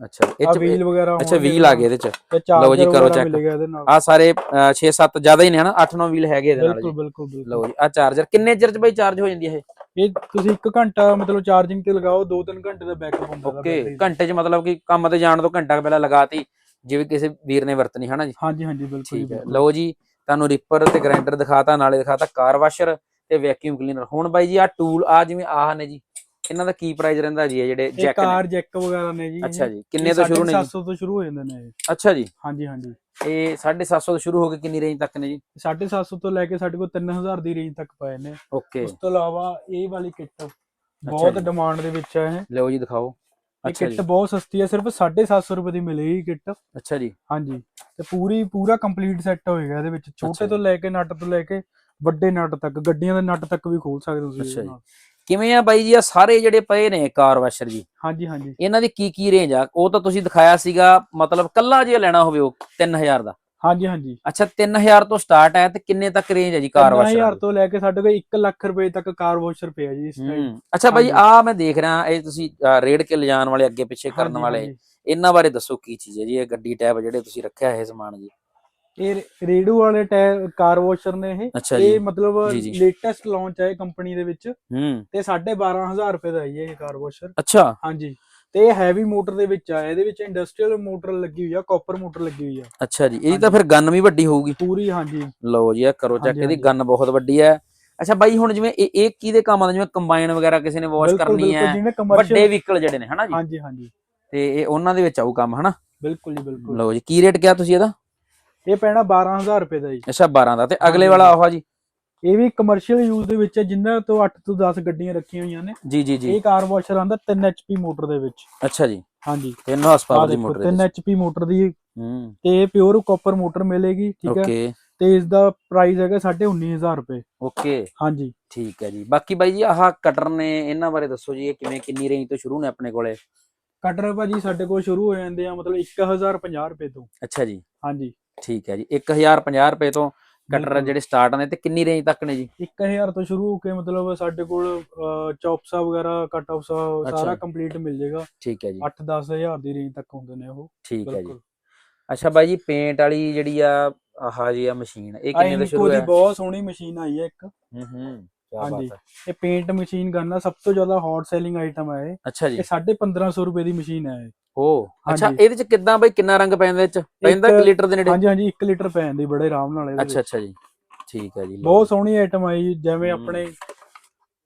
ਅੱਛਾ ਇਹ ਚ ਵੀਲ ਵਗੈਰਾ ਅੱਛਾ ਵੀਲ ਆ ਗਏ ਇਹਦੇ ਚ। ਲਓ ਜੀ, ਕਰੋ ਨਾਲ। ਆ ਸਾਰੇ 6-7 ਜ਼ਿਆਦਾ ਹੀ ਨੇ ਹਨਾ 8-9 ਵੀਲ ਹੈਗੇ ਇਹਦੇ ਨਾਲ ਬਿਲਕੁਲ ਬਿਲਕੁਲ ਲਓ ਜੀ ਆ ਚਾਰਜਰ ਕਿੰਨੇ ਚਿਰ ਚ ਬਾਈ ਚਾਰਜ ਹੋ ਜਾਂਦੀ ਹੈ ਇਹ? ਇਹ ਤੁਸੀਂ 1 ਘੰਟਾ ਮਤਲਬ ਚਾਰਜਿੰਗ ਤੇ ਲਗਾਓ 2-3 ਘੰਟੇ ਦਾ ਬੈਕਅਪ ਹੁੰਦਾ ਓਕੇ। ਘੰਟੇ ਚ ਮਤਲਬ ਕਿ ਕੰਮ ਤੇ ਜਾਣ ਤੋਂ ਘੰਟਾ ਪਹਿਲਾਂ ਲਗਾਤੀ ਜਿਵੇਂ ਕਿਸੇ ਵੀਰ ਨੇ ਵਰਤਣੀ ਹਨਾ ਜੀ? ਹਾਂਜੀ ਹਾਂਜੀ ਬਿਲਕੁਲ ਠੀਕ ਹੈ। ਲਓ ਜੀ ਤੁਹਾਨੂੰ ਰਿਪਰ ਤੇ ਗ੍ਰਾਈਂਡਰ ਦਿਖਾਤਾ ਨਾਲੇ ਦਿਖਾਤਾ ਕਾਰ ਵਾਸ਼ਰ ਤੇ ਵੈਕਿਊਮ ਕਲੀਨਰ ਹੁਣ ਬਾਈ ਜੀ ਆ ਟੂਲ ਆ ਜਿਵੇਂ ਆਹ ਨੇ ਜੀ ਇਹਨਾਂ ਦਾ ਕੀ ਪ੍ਰਾਈਸ ਰਹਿੰਦਾ ਜੀ ਇਹ ਜਿਹੜੇ ਇਹ ਜੈਕ ਨੇ? ਕਾਰ ਜੈਕ ਵਗੈਰਾ ਨੇ ਜੀ। ਅੱਛਾ ਜੀ ਕਿੰਨੇ ਤੋਂ ਸ਼ੁਰੂ ਨੇ ਜੀ? 750 ਤੋਂ ਸ਼ੁਰੂ ਹੋ ਜਾਂਦੇ ਨੇ ਇਹ। ਅੱਛਾ ਜੀ। ਹਾਂਜੀ ਹਾਂਜੀ। ਇਹ 750 ਤੋਂ ਸ਼ੁਰੂ ਹੋ ਕੇ ਕਿੰਨੀ ਰੇਂਜ ਤੱਕ ਨੇ ਜੀ? 750 ਤੋਂ ਲੈ ਕੇ ਸਾਡੇ ਕੋਲ 3000 ਦੀ ਰੇਂਜ ਤੱਕ ਪਏ ਨੇ। ਓਕੇ ਉਸ ਤੋਂ ਇਲਾਵਾ ਇਹ ਵਾਲੀ ਕਿੱਟ ਬਹੁਤ ਜੀ। ਡਿਮਾਂਡ ਦੇ ਵਿੱਚ ਹੈ ਇਹ। ਲਓ ਜੀ ਦਿਖਾਓ। ਇਹ ਅੱਛਾ ਜੀ। ਕਿੱਟ ਬਹੁਤ ਸਸਤੀ ਹੈ ਸਿਰਫ 750 ਰੁਪਏ ਦੀ ਮਿਲੇਗੀ ਕਿੱਟ ਅੱਛਾ ਜੀ। ਹਾਂਜੀ। ਤੇ ਪੂਰੀ ਪੂਰਾ ਕੰਪਲੀਟ ਸੈੱਟ ਹੋਏਗਾ ਇਹਦੇ ਵਿੱਚ। ਛੋਟੇ ਜੀ। ਤੋਂ ਲੈ ਕੇ ਨਟ ਤੋਂ ਲੈ ਕੇ ਵੱਡੇ ਨਟ ਤੱਕ ਗੱਡੀਆਂ ਦੇ ਨਟ ਤੱਕ ਵੀ ਖੋਲ ਸਕਦੇ ਹੋ ਤੁਸੀਂ ਅੱਛਾ ਇਹਦੇ ਜੀ। ਨਾਲ। ਕਿਵੇਂ ਆ ਬਾਈ ਜੀ? ਆ ਸਾਰੇ ਜਿਹੜੇ ਪਏ ਨੇ ਕਾਰ ਵਾਸ਼ਰ ਜੀ। ਹਾਂਜੀ ਹਾਂਜੀ। ਇਹਨਾਂ ਦੀ ਕੀ ਕੀ ਰੇਂਜ ਆ? ਉਹ ਤਾਂ ਤੁਸੀਂ ਦਿਖਾਇਆ ਸੀਗਾ ਮਤਲਬ ਕੱਲਾ ਜੇ ਲੈਣਾ ਹੋਵੇ ਉਹ 3000 ਦਾ। ਹਾਂਜੀ ਹਾਂਜੀ। ਅੱਛਾ 3000 ਤੋਂ ਸਟਾਰਟ ਹੈ ਤੇ ਕਿੰਨੇ ਤੱਕ ਰੇਂਜ ਹੈ ਜੀ ਕਾਰ ਵਾਸ਼ਰ 1000 ਤੋਂ ਲੈ ਕੇ ਸਾਡੇ ਕੋਲ 1 ਲੱਖ ਰੁਪਏ ਤੱਕ ਕਾਰ ਵਾਸ਼ਰ ਪਿਆ ਜੀ ਇਸ ਟਾਈਮ ਅੱਛਾ ਬਾਈ ਹਾਂਜੀ। ਆ ਮੈਂ ਦੇਖ ਰਿਹਾ ਇਹ ਤੁਸੀਂ ਰੇੜ ਕੇ ਲਿਜਾਣ ਵਾਲੇ ਅੱਗੇ ਪਿੱਛੇ ਕਰਨ ਵਾਲੇ। ਇਹਨਾਂ ਬਾਰੇ ਦੱਸੋ ਕੀ ਚੀਜ਼ ਹੈ ਜੀ ਇਹ ਗੱਡੀ ਟੈਬ ਜਿਹੜੇ ਤੁਸੀਂ ਰੱਖਿਆ ਹੈ ਸਮਾਨ ਜੀ। ਇਹ ਰੇਡੂ ਵਾਲੇ ਟਾਇਰ ਕਾਰ ਵਾਸ਼ਰ ਨੇ ਇਹ। ਇਹ ਮਤਲਬ। ਲੇਟੈਸਟ ਲਾਂਚ ਹੈ ਕੰਪਨੀ ਦੇ ਵਿੱਚ। ਤੇ 12500 ਰੁਪਏ ਦਾ ਹੈ ਇਹ ਕਾਰ ਵਾਸ਼ਰ। ਅੱਛਾ। ਹਾਂਜੀ। ਤੇ ਇਹ ਹੈਵੀ ਮੋਟਰ ਦੇ ਵਿੱਚ ਆ। ਇਹਦੇ ਵਿੱਚ ਇੰਡਸਟਰੀਅਲ ਮੋਟਰ ਲੱਗੀ ਹੋਈ ਆ ਕਾਪਰ ਮੋਟਰ ਲੱਗੀ ਹੋਈ ਆ। ਅੱਛਾ ਜੀ। ਇਹਦੀ ਤਾਂ ਫਿਰ ਗਨ ਵੀ ਵੱਡੀ ਹੋਊਗੀ। ਪੂਰੀ ਹਾਂਜੀ। ਲਓ ਜੀ ਇਹ ਕਰੋ ਚੈੱਕ ਇਹਦੀ। ਗਨ ਬਹੁਤ ਵੱਡੀ ਹੈ ਅੱਛਾ ਬਾਈ ਹੁਣ ਜਿਵੇਂ ਇਹ ਇਹ ਕਿਹਦੇ ਕੰਮ ਆਉਂਦਾ ਜਿਵੇਂ ਕੰਬਾਈਨ ਵਗੈਰਾ ਕਿਸੇ ਨੇ ਵਾਸ਼ ਕਰਨੀ ਹੈ ਵੱਡੇ ਵਹੀਕਲ ਜਿਹੜੇ ਨੇ ਹਨਾ ਜੀ? ਹਾਂਜੀ ਹਾਂਜੀ। ਤੇ ਇਹ ਉਹਨਾਂ ਦੇ ਵਿੱਚ ਆਊ ਕੰਮ ਹਨਾ? ਬਿਲਕੁਲ ਜੀ ਬਿਲਕੁਲ। ਲਓ ਜੀ ਕੀ ਰੇਟ ਕਿਹਾ ਤੁਸੀਂ ਇਹਦਾ? ਇਹ ਪੈਣਾ 12000 ਰੁਪਏ ਦਾ ਜੀ। ਅੱਛਾ 12 ਦਾ। ਤੇ ਅਗਲੇ ਵਾਲਾ ਆਹ ਜੀ? ਇਹ ਵੀ ਕਮਰਸ਼ੀਅਲ ਯੂਜ਼ ਦੇ ਵਿੱਚ ਹੈ ਜਿੰਨਾਂ ਤੋਂ 8 ਤੋਂ 10 ਗੱਡੀਆਂ ਰੱਖੀਆਂ ਹੋਈਆਂ ਨੇ। ਜੀ ਜੀ ਜੀ। ਇਹ ਕਾਰ ਵਾਸ਼ਰ ਆਂਦਾ 3 ਐਚਪੀ ਮੋਟਰ ਦੇ ਵਿੱਚ। ਅੱਛਾ ਜੀ। ਹਾਂਜੀ। 3 ਹਾਰਸ ਪਾਵਰ ਦੀ ਮੋਟਰ 3 ਐਚਪੀ ਮੋਟਰ ਦੀ ਹੂੰ। ਤੇ ਪਿਓਰ ਕਾਪਰ ਮੋਟਰ ਮਿਲੇਗੀ ਠੀਕ ਹੈ? ਓਕੇ ਤੇ ਇਸ ਦਾ ਪ੍ਰਾਈਸ ਹੈਗਾ 19500 ਰੁਪਏ। ਓਕੇ ਹਾਂਜੀ। ਠੀਕ ਹੈ ਜੀ। ਬਾਕੀ ਬਾਈ ਜੀ ਆਹ ਕਟਰ ਨੇ ਇਹਨਾਂ ਬਾਰੇ ਦੱਸੋ ਜੀ ਇਹ ਕਿਵੇਂ ਕਿੰਨੀ ਰੇਂਜ ਤੋਂ ਸ਼ੁਰੂ ਨੇ ਆਪਣੇ ਕੋਲੇ? ਕਟਰ ਭਾਜੀ ਸਾਡੇ ਕੋਲ ਸ਼ੁਰੂ ਹੋ ਜਾਂਦੇ ਆ ਮਤਲਬ 1050 ਰੁਪਏ ਤੋਂ। ਅੱਛਾ ਜੀ। ਹਾਂਜੀ। ਠੀਕ ਹੈ ਜੀ 1050 ਰੁਪਏ ਤੋਂ ਕਟਰ। ਜਿਹੜੇ ਸਟਾਰਟ ਨੇ ਤੇ ਕਿੰਨੀ ਰੇਂਜ ਤੱਕ ਨੇ ਜੀ? 1000 ਤੋਂ ਸ਼ੁਰੂ ਹੋ ਕੇ ਮਤਲਬ ਸਾਡੇ ਕੋਲ ਚੌਪਸਾ ਵਗੈਰਾ ਕਟ ਅੱਛਾ। ਸਾਰਾ ਕੰਪਲੀਟ ਮਿਲ ਜਾਏਗਾ। ਠੀਕ ਹੈ ਜੀ। 8-10000 ਦੀ ਰੇਂਜ ਤੱਕ ਹੁੰਦੇ ਨੇ ਉਹ। ਠੀਕ ਹੈ ਜੀ। ਅੱਛਾ ਬਾਈ ਜੀ ਪੇਂਟ ਵਾਲੀ ਜਿਹੜੀ ਆ ਆਹ ਜੀ ਆ ਮਸ਼ੀਨ ਇਹ ਕਿੰਨੇ ਤੋਂ ਸ਼ੁਰੂ ਦੀ ਹੈ? ਬਹੁਤ ਸੋਹਣੀ ਮਸ਼ੀਨ ਆਈ ਹੈ ਇੱਕ। ਹੂੰ ਹੂੰ ਹਾਂਜੀ। ਇਹ ਪੇਂਟ ਮਸ਼ੀਨ ਕਰਨਾ ਸਭ ਤੋਂ ਜ਼ਿਆਦਾ ਹੌਟ ਸੈਲਿੰਗ ਆਈਟਮ ਹੈ ਇਹ। ਅੱਛਾ ਜੀ। ਇਹ 1550 ਰੁਪਏ ਦੀ ਮਸ਼ੀਨ ਹੈ। ਹੋ ਅੱਛਾ ਹਾਂਜੀ। ਇਹਦੇ ਚ ਕਿੱਦਾਂ ਬਾਈ ਕਿੰਨਾ ਰੰਗ ਪੈਂਦਾ ਇਹ ਚ ਪੈਂਦਾ ਇੱਕ- ਲੀਟਰ ਦੇ ਨੇੜੇ ਹਾਂਜੀ ਹਾਂਜੀ 1 ਲੀਟਰ ਪੈਣ ਦੀ ਬੜੇ ਆਰਾਮ ਨਾਲ ਇਹਦੇ ਅੱਛਾ ਵਿੱਚ। ਅੱਛਾ ਜੀ ਠੀਕ ਹੈ ਜੀ ਲਓ ਬਹੁਤ ਸੋਹਣੀ ਆਈਟਮ ਆਈ ਜੀ, ਜਿਵੇਂ। ਆਪਣੇ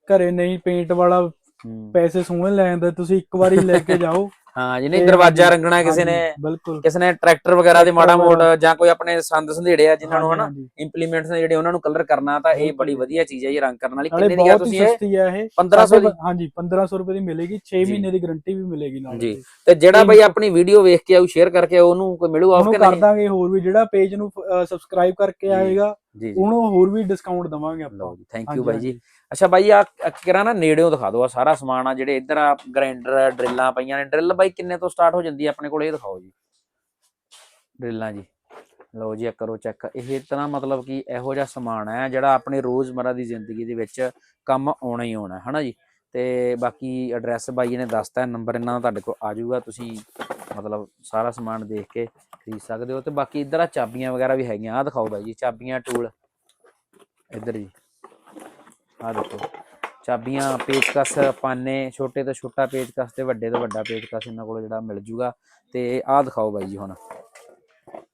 ਘਰੇ ਨਹੀਂ ਪੇਂਟ ਵਾਲਾ ਹੂੰ। ਪੈਸੇ ਸੋਹਣੇ ਲੈ ਜਾਂਦੇ ਤੁਸੀਂ ਇੱਕ ਵਾਰੀ ਲੈ ਕੇ ਜਾਓ ਹਾਂ ਜਿਹਨੇ ਦਰਵਾਜ਼ਾ ਰੰਗਣਾ ਕਿਸੇ ਨੇ ਬਿਲਕੁਲ ਕਿਸੇ ਨੇ ਟਰੈਕਟਰ ਵਗੈਰਾ ਦੇ ਮਾੜਾ ਮੋੜ। ਜਾਂ ਕੋਈ ਆਪਣੇ ਸੰਦ ਸੰਧੇੜੇ ਆ ਜਿਨ੍ਹਾਂ ਨੂੰ ਹਨਾ। ਇੰਪਲੀਮੈਂਟਸ ਨੇ ਜਿਹੜੇ ਉਹਨਾਂ ਨੂੰ ਕਲਰ ਕਰਨਾ ਤਾਂ ਇਹ ਬੜੀ। ਵਧੀਆ ਚੀਜ਼ ਹੈ ਇਹ ਰੰਗ ਕਰਨ ਵਾਲੀ ਕਿੰਨੇ ਦੀ ਆ ਤੁਸੀਂ ਇਹ ਸਸਤੀ ਹੈ ਇਹ 1500 ਦੀ ਹਾਂਜੀ 1500 ਰੁਪਏ ਦੀ ਮਿਲੇਗੀ 6 ਜੀ। ਮਹੀਨੇ ਦੀ ਗਾਰੰਟੀ ਵੀ ਮਿਲੇਗੀ ਨਾਲ ਜੀ। ਤੇ ਜਿਹੜਾ ਬਾਈ ਆਪਣੀ ਵੀਡੀਓ ਵੇਖ ਕੇ ਆਊ ਸ਼ੇਅਰ ਕਰਕੇ ਉਹਨੂੰ ਕੋਈ ਮਿਲੂ ਆਫ ਕਰ ਦਾਂਗੇ ਹੋਰ ਵੀ ਜਿਹੜਾ ਪੇਜ ਨੂੰ ਸਬਸਕ੍ਰਾਈਬ ਕਰਕੇ। ਆਏਗਾ ਜੀ ਉਹਨੂੰ ਹੋਰ ਵੀ ਡਿਸਕਾਊਂਟ ਦਵਾਂਗੇ ਲਓ ਆਪਾਂ ਜੀ ਥੈਂਕ ਯੂ ਬਾਈ ਜੀ। ਅੱਛਾ ਬਾਈ ਆ ਕਿਰਾ ਨਾ ਨੇੜਿਓਂ ਦਿਖਾ ਦਿਓ। ਆ ਸਾਰਾ ਸਮਾਨ ਆ ਜਿਹੜੇ ਇੱਧਰ ਆ ਗ੍ਰਾਈਂਡਰ ਡਰਿੱਲਾਂ ਪਈਆਂ ਨੇ। ਡਰਿੱਲ ਬਾਈ ਕਿੰਨੇ ਤੋਂ ਸਟਾਰਟ ਹੋ ਜਾਂਦੀ ਹੈ ਆਪਣੇ ਕੋਲ? ਇਹ ਦਿਖਾਓ ਜੀ। ਡਰਿੱਲਾਂ ਜੀ। ਲਓ ਜੀ ਕਰੋ ਚੈੱਕ ਇਹ ਇਤਨਾ ਮਤਲਬ ਕਿ ਇਹੋ ਜਿਹਾ ਸਮਾਨ ਹੈ ਜਿਹੜਾ ਆਪਣੇ ਰੋਜ਼ਮਰਾ ਦੀ ਜ਼ਿੰਦਗੀ ਦੇ ਵਿੱਚ ਕੰਮ ਆਉਣਾ ਹੀ ਆਉਣਾ ਹੈ ਹਨਾ ਜੀ? ਤੇ ਬਾਕੀ ਐਡਰੈਸ ਬਾਈ ਨੇ ਦੱਸਤਾ ਨੰਬਰ ਇਹਨਾਂ ਦਾ ਤੁਹਾਡੇ ਕੋਲ ਆ ਜਾਊਗਾ ਤੁਸੀਂ ਮਤਲਬ ਸਾਰਾ ਸਮਾਨ ਦੇਖ ਕੇ ਖਰੀਦ ਸਕਦੇ ਹੋ। ਤੇ ਬਾਕੀ ਇੱਧਰ ਆ ਚਾਬੀਆਂ ਵਗੈਰਾ ਵੀ ਹੈਗੀਆਂ ਆ ਦਿਖਾਓ ਬਾਈ ਜੀ ਚਾਬੀਆਂ ਟੂਲ ਇੱਧਰ ਜੀ ਆ ਦੇਖੋ ਚਾਬੀਆਂ ਪੇਚਕਸ ਪਾਨੇ ਛੋਟੇ ਤੋਂ ਛੋਟਾ ਪੇਚਕਸ ਤੇ ਵੱਡੇ ਤੋਂ ਵੱਡਾ ਪੇਚਕਸ ਇਹਨਾਂ ਕੋਲ ਜਿਹੜਾ ਮਿਲ ਜੂਗਾ। ਤੇ ਆਹ ਦਿਖਾਓ ਬਾਈ ਜੀ ਹੁਣ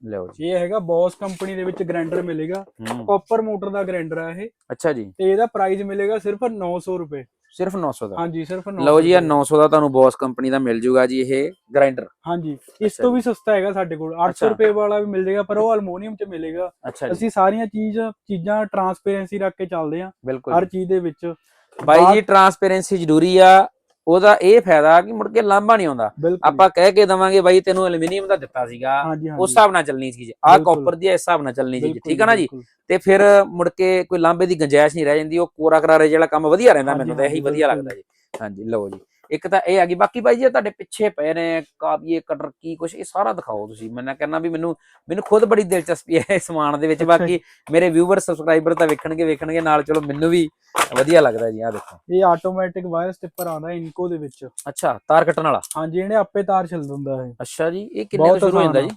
ਲਿਓ ਜੀ। ਇਹ ਹੈਗਾ ਬੋਸ ਕੰਪਨੀ ਦੇ ਵਿੱਚ ਗ੍ਰਾਈਂਡਰ ਮਿਲੇਗਾ ਕਾਪਰ ਮੋਟਰ ਦਾ ਗ੍ਰਾਈਂਡਰ ਹੈ ਇਹ। ਅੱਛਾ ਜੀ। ਤੇ ਇਹਦਾ ਪ੍ਰਾਈਸ ਮਿਲੇਗਾ ਸਿਰਫ 900 ਰੁਪਏ। ਸਿਰਫ 900 ਦਾ ਹਾਂਜੀ ਸਿਰਫ 900 ਲਓ ਜੀ ਇਹ ਰੁਪਏ। 900 ਦਾ ਤੁਹਾਨੂੰ ਬੋਸ ਕੰਪਨੀ ਦਾ ਮਿਲ ਜੂਗਾ ਜੀ ਇਹ ਗ੍ਰਾਈਂਡਰ ਹਾਂਜੀ ਇਸ ਤੋਂ। ਵੀ ਸਸਤਾ ਹੈਗਾ ਸਾਡੇ ਕੋਲ ਅੱਛਾ। 800 ਰੁਪਏ ਵਾਲਾ ਵੀ ਮਿਲ ਜਾਏਗਾ ਪਰ ਉਹ ਅਲਮੋਨੀਅਮ ਚ ਮਿਲੇਗਾ ਅਸੀਂ ਸਾਰੀਆਂ ਚੀਜ਼ ਚੀਜ਼ਾਂ ਟਰਾਂਸਪੇਰੈਂਸੀ ਰੱਖ ਕੇ ਚੱਲਦੇ ਬਿਲਕੁਲ ਹਰ। ਚੀਜ਼ ਦੇ ਵਿੱਚ ਬਾਈ ਜੀ ਟਰਾਂਸਪੇਰੈਂਸੀ ਜ਼ਰੂਰੀ ਆ ਉਹਦਾ ਇਹ ਫਾਇਦਾ ਕਿ ਮੁੜ ਕੇ ਲਾਂਭਾ ਨਹੀਂ ਆਉਂਦਾ। ਆਪਾਂ ਕਹਿ ਕੇ ਦਵਾਂਗੇ ਬਾਈ ਤੈਨੂੰ ਐਲੂਮੀਨੀਅਮ ਦਾ ਦਿੱਤਾ ਸੀਗਾ। ਉਸ ਹਿਸਾਬ ਨਾਲ ਚੱਲਣੀ ਚੀਜ਼ ਆ। ਕਾਪਰ ਦੀ ਇਸ ਹਿਸਾਬ ਨਾਲ ਚੱਲਣੀ ਚੀਜ਼ ਬਿਲਕੁਲ ਠੀਕ ਆ ਨਾ ਜੀ। ਤੇ ਫਿਰ ਮੁੜ ਕੇ ਕੋਈ ਲਾਂਬੇ ਦੀ ਗੰਜਾਇਸ਼ ਨਹੀਂ ਰਹਿ ਜਾਂਦੀ। ਉਹ ਕੋਰਾ ਕਰਾਰੇ ਜਿਹੜਾ ਕੰਮ ਵਧੀਆ ਰਹਿੰਦਾ ਮੈਨੂੰ ਤਾਂ ਇਹੀ ਵਧੀਆ। ਲੱਗਦਾ ਜੀ। ਹਾਂਜੀ ਲਓ ਜੀ। ਇੱਕ ਤਾਂ ਇਹ ਆ ਗਈ ਬਾਕੀ ਬਾਈ ਜੀ ਤੁਹਾਡੇ ਪਿੱਛੇ ਪਏ ਨੇ ਕਾਬੀਏ ਕਟਰ ਕੀ ਕੁਛ ਇਹ ਸਾਰਾ ਦਿਖਾਓ ਤੁਸੀਂ। ਮੈਂ ਕਹਿੰਦਾ ਵੀ ਮੈਨੂੰ ਮੈਨੂੰ ਖੁਦ ਬੜੀ ਦਿਲਚਸਪੀ ਹੈ ਇਸ ਸਮਾਨ ਦੇ ਵਿੱਚ। ਬਾਕੀ ਮੇਰੇ ਵਿਊਵਰ ਸਬਸਕ੍ਰਾਈਬਰ ਤਾਂ ਵੇਖਣਗੇ ਵੇਖਣਗੇ ਨਾਲ ਚਲੋ ਮੈਨੂੰ ਵੀ ਵਧੀਆ ਲੱਗਦਾ ਜੀ ਆ ਦੇਖੋ। ਇਹ ਆਟੋਮੈਟਿਕ ਵਾਇਰ ਸਟਿੱਪਰ ਆਉਂਦਾ ਇਨਕੋ ਦੇ ਵਿੱਚ। ਅੱਛਾ ਤਾਰ ਕੱਟਣ ਵਾਲਾ? ਹਾਂਜੀ ਇਹਨੇ ਆਪੇ ਤਾਰ ਛਿਲ ਦਿੰਦਾ ਹੈ ਅੱਛਾ ਜੀ ਇਹ ਕਿੰਨੇ ਤੋਂ ਸ਼ੁਰੂ ਹੋ ਜਾਂਦਾ ਜੀ?